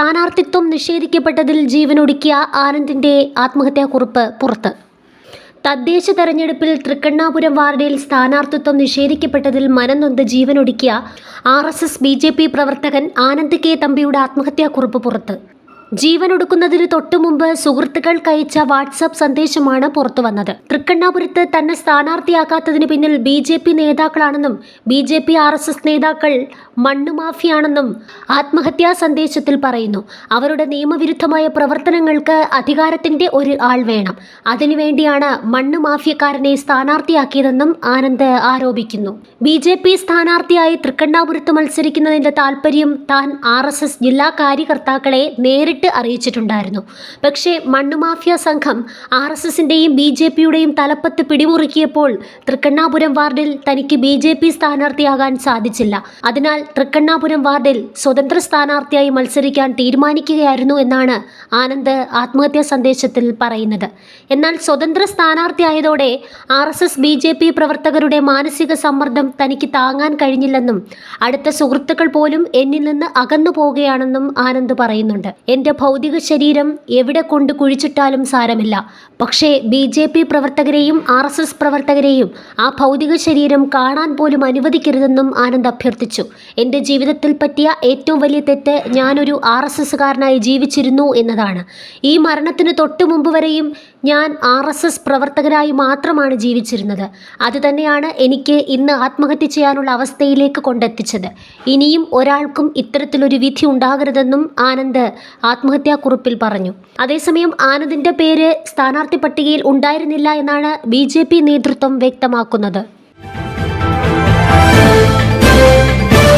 സ്ഥാനാർത്ഥിത്വം നിഷേധിക്കപ്പെട്ടതിൽ ജീവനൊടുക്കിയ ആനന്ദിന്റെ ആത്മഹത്യാക്കുറിപ്പ് പുറത്ത്. തദ്ദേശ തെരഞ്ഞെടുപ്പിൽ തൃക്കണ്ണാപുരം വാർഡിൽ സ്ഥാനാർത്ഥിത്വം നിഷേധിക്കപ്പെട്ടതിൽ മനംനൊന്ത് ജീവനൊടുക്കിയ R S S B J P പ്രവർത്തകൻ ആനന്ദ് കെ തമ്പിയുടെ ആത്മഹത്യാക്കുറിപ്പ് പുറത്ത്. ജീവനൊടുക്കുന്നതിന് തൊട്ടുമുമ്പ് സുഹൃത്തുക്കൾക്ക് അയച്ച വാട്സാപ്പ് സന്ദേശമാണ് പുറത്തുവന്നത് തൃക്കണ്ണാപുരത്ത് തന്നെ സ്ഥാനാർത്ഥിയാക്കാത്തതിന് പിന്നിൽ B J P നേതാക്കളാണെന്നും B J P R S S നേതാക്കൾ മണ്ണുമാഫിയാണെന്നും ആത്മഹത്യാ സന്ദേശത്തിൽ പറയുന്നു. അവരുടെ നിയമവിരുദ്ധമായ പ്രവർത്തനങ്ങൾക്ക് അധികാരത്തിന്റെ ഒരു ആൾ വേണം. അതിനുവേണ്ടിയാണ് മണ്ണ് മാഫിയക്കാരനെ സ്ഥാനാർത്ഥിയാക്കിയതെന്നും ആനന്ദ് ആരോപിക്കുന്നു. ബി ജെ പി സ്ഥാനാർത്ഥിയായി തൃക്കണ്ണാപുരത്ത് മത്സരിക്കുന്നതിന്റെ താൽപ്പര്യം താൻ ആർ എസ് എസ് ജില്ലാ കാര്യകർത്താക്കളെ നേരിട്ട് അറിയിച്ചിട്ടുണ്ടായിരുന്നു. പക്ഷേ മണ്ണുമാഫിയ സംഘം ആർ എസ് എസിന്റെയും ബി ജെ പിയുടെയും തലപ്പത്ത് പിടിമുറുക്കിയപ്പോൾ തൃക്കണ്ണാപുരം വാർഡിൽ തനിക്ക് ബി ജെ പി സ്ഥാനാർത്ഥിയാകാൻ സാധിച്ചില്ല. അതിനാൽ തൃക്കണ്ണാപുരം വാർഡിൽ സ്വതന്ത്ര സ്ഥാനാർത്ഥിയായി മത്സരിക്കാൻ തീരുമാനിക്കുകയായിരുന്നു എന്നാണ് ആനന്ദ് ആത്മഹത്യാ സന്ദേശത്തിൽ പറയുന്നത്. എന്നാൽ സ്വതന്ത്ര സ്ഥാനാർത്ഥിയായതോടെ R S S B J P പ്രവർത്തകരുടെ മാനസിക സമ്മർദ്ദം തനിക്ക് താങ്ങാൻ കഴിഞ്ഞില്ലെന്നും അടുത്ത സുഹൃത്തുക്കൾ പോലും എന്നിൽ നിന്ന് അകന്നു പോവുകയാണെന്നും ആനന്ദ് പറയുന്നുണ്ട്. എന്റെ ഭൗതിക ശരീരം എവിടെ കൊണ്ട് കുഴിച്ചിട്ടാലും സാരമില്ല. പക്ഷേ ബി ജെ പി പ്രവർത്തകരെയും ആർ എസ് എസ് പ്രവർത്തകരെയും ആ ഭൗതിക ശരീരം കാണാൻ പോലും അനുവദിക്കരുതെന്നും ആനന്ദ് അഭ്യർത്ഥിച്ചു. എന്റെ ജീവിതത്തിൽ പറ്റിയ ഏറ്റവും വലിയ തെറ്റ് ഞാനൊരു ആർ എസ് എസ്സുകാരനായി ജീവിച്ചിരുന്നു എന്നതാണ്. ഈ മരണത്തിന് തൊട്ടു മുമ്പ് വരെയും ഞാൻ ആർ എസ് എസ് പ്രവർത്തകരായി മാത്രമാണ് ജീവിച്ചിരുന്നത്. അതുതന്നെയാണ് എനിക്ക് ഇന്ന് ആത്മഹത്യ ചെയ്യാനുള്ള അവസ്ഥയിലേക്ക് കൊണ്ടെത്തിച്ചത്. ഇനിയും ഒരാൾക്കും ഇത്തരത്തിലൊരു വിധി ഉണ്ടാകരുതെന്നും ആനന്ദ് ആത്മഹത്യാക്കുറിപ്പിൽ പറഞ്ഞു. അതേസമയം ആനന്ദിന്റെ പേര് സ്ഥാനാർത്ഥി പട്ടികയിൽ ഉണ്ടായിരുന്നില്ല എന്നാണ് ബി നേതൃത്വം വ്യക്തമാക്കുന്നത്.